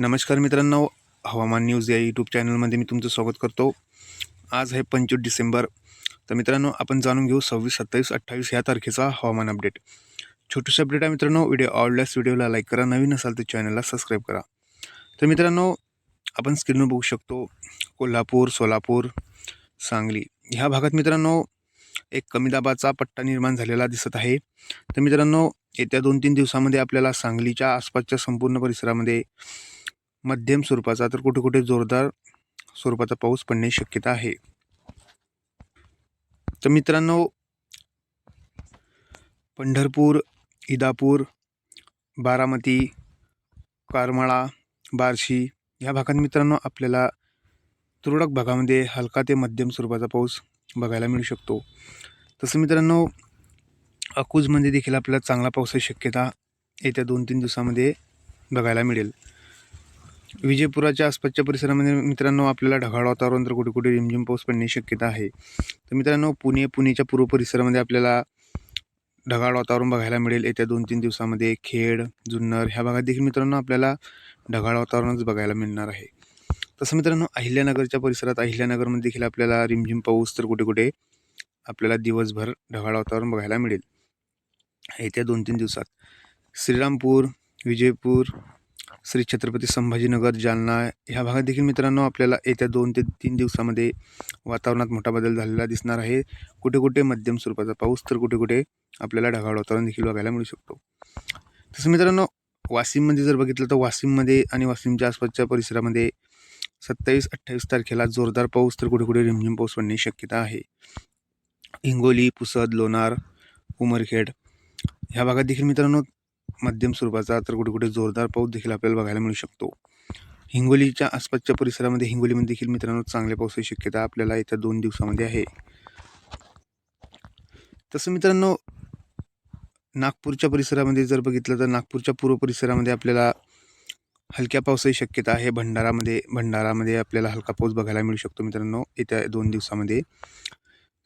नमस्कार मित्रांनो हवामान न्यूज या यूट्यूब चॅनलमध्ये मी तुमचं स्वागत करतो. आज आहे पंचवीस डिसेंबर. तर मित्रांनो आपण जाणून घेऊ सव्वीस सत्तावीस अठ्ठावीस ह्या तारखेचा हवामान अपडेट छोटीशी अपडेट आहे मित्रांनो व्हिडिओ आवडल्यास व्हिडिओला लाईक करा नवीन असाल तर चॅनलला सबस्क्राईब करा. तर मित्रांनो आपण स्क्रीनवर बघू शकतो कोल्हापूर सोलापूर सांगली. ह्या भागात मित्रांनो एक कमी दाबाचा पट्टा निर्माण झालेला दिसत आहे. तर मित्रांनो येत्या दोन तीन दिवसामध्ये आपल्याला सांगलीच्या आसपासच्या संपूर्ण परिसरामध्ये मध्यम स्वरूपाचा तर कुठे कुठे जोरदार स्वरूपाचा पाऊस पडण्याची शक्यता आहे. तर मित्रांनो पंढरपूर इदापूर बारामती करमाळा बार्शी या भागात मित्रांनो आपल्याला तुरळक भागामध्ये हलका ते मध्यम स्वरूपाचा पाऊस बघायला मिळू शकतो. तसं मित्रांनो अकूजमध्ये देखील आपल्याला चांगला पावसाची शक्यता येत्या दोन तीन दिवसामध्ये बघायला मिळेल. विजयपुराच्या आसपासच्या परिसरामध्ये मित्रांनो आपल्याला ढगाळ वातावरण तर कुठे कुठे रिमझिम पाऊस पडण्याची शक्यता आहे. तर मित्रांनो पुणे पुणेच्या पूर्व परिसरामध्ये आपल्याला ढगाळ वातावरण बघायला मिळेल. येत्या दोन तीन दिवसामध्ये खेड जुन्नर ह्या भागात देखील मित्रांनो आपल्याला ढगाळ वातावरणच बघायला मिळणार आहे. तसं मित्रांनो अहिल्यानगरच्या परिसरात अहिल्यानगरमध्ये देखील आपल्याला रिमझिम पाऊस तर कुठे कुठे आपल्याला दिवसभर ढगाळ वातावरण बघायला मिळेल. येत्या दोन तीन दिवसात श्रीरामपूर विजयपूर श्री छत्रपती संभाजीनगर जालना ह्या भागात देखील मित्रांनो आपल्याला येत्या दोन ते तीन दिवसामध्ये वातावरणात मोठा बदल झालेला दिसणार आहे. कुठे कुठे मध्यम स्वरूपाचा पाऊस तर कुठे कुठे आपल्याला ढगाळ वातावरण देखील बघायला मिळू शकतो. तसं मित्रांनो वाशिममध्ये जर बघितलं तर वाशिममध्ये आणि वाशिमच्या आसपासच्या परिसरामध्ये सत्तावीस अठ्ठावीस तारखेला जोरदार पाऊस तर कुठे कुठे रिमझिम पाऊस पडण्याची शक्यता आहे. हिंगोली पुसद लोणार उमरखेड ह्या भागात देखील मित्रांनो मध्यम स्वरूपाचा तर कुठे कुठे जोरदार पाऊस देखील आपल्याला बघायला मिळू शकतो. हिंगोलीच्या आसपासच्या परिसरामध्ये हिंगोलीमध्ये देखील मित्रांनो चांगल्या पावसाची शक्यता आपल्याला येत्या दोन दिवसामध्ये आहे. तसं मित्रांनो नागपूरच्या परिसरामध्ये जर बघितलं तर नागपूरच्या पूर्व परिसरामध्ये आपल्याला हलक्या पावसाची शक्यता आहे. भंडारामध्ये भंडारामध्ये आपल्याला हलका पाऊस बघायला मिळू शकतो मित्रांनो येत्या दोन दिवसामध्ये.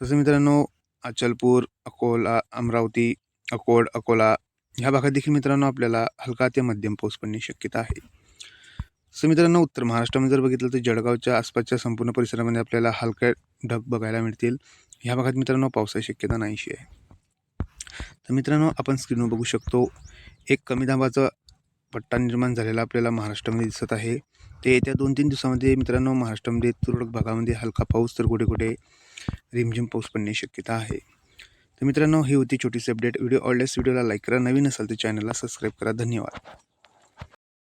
तसं मित्रांनो अचलपूर अकोला अमरावती अकोड अकोला ह्या भागात देखील मित्रांनो आपल्याला हलका ते मध्यम पाऊस पडण्याची शक्यता आहे. सो मित्रांनो उत्तर महाराष्ट्रामध्ये जर बघितलं तर जळगावच्या आसपासच्या संपूर्ण परिसरामध्ये आपल्याला हलक्या ढग बघायला मिळतील. ह्या भागात मित्रांनो पावसाची शक्यता नाहीशी आहे. तर मित्रांनो आपण स्क्रीनवर बघू शकतो एक कमी दाबाचा पट्टा निर्माण झालेला आपल्याला महाराष्ट्रामध्ये दिसत आहे. ते येत्या दोन तीन दिवसामध्ये मित्रांनो महाराष्ट्रामध्ये तुरळक भागामध्ये हलका पाऊस तर कुठे कुठे रिमझिम पाऊस पडण्याची शक्यता आहे. तर मित्रांनो ही होती छोटीशी अपडेट व्हिडिओ आवडल्यास व्हिडिओला लाईक करा. नवीन असाल तर चॅनलला सबस्क्राईब करा. धन्यवाद.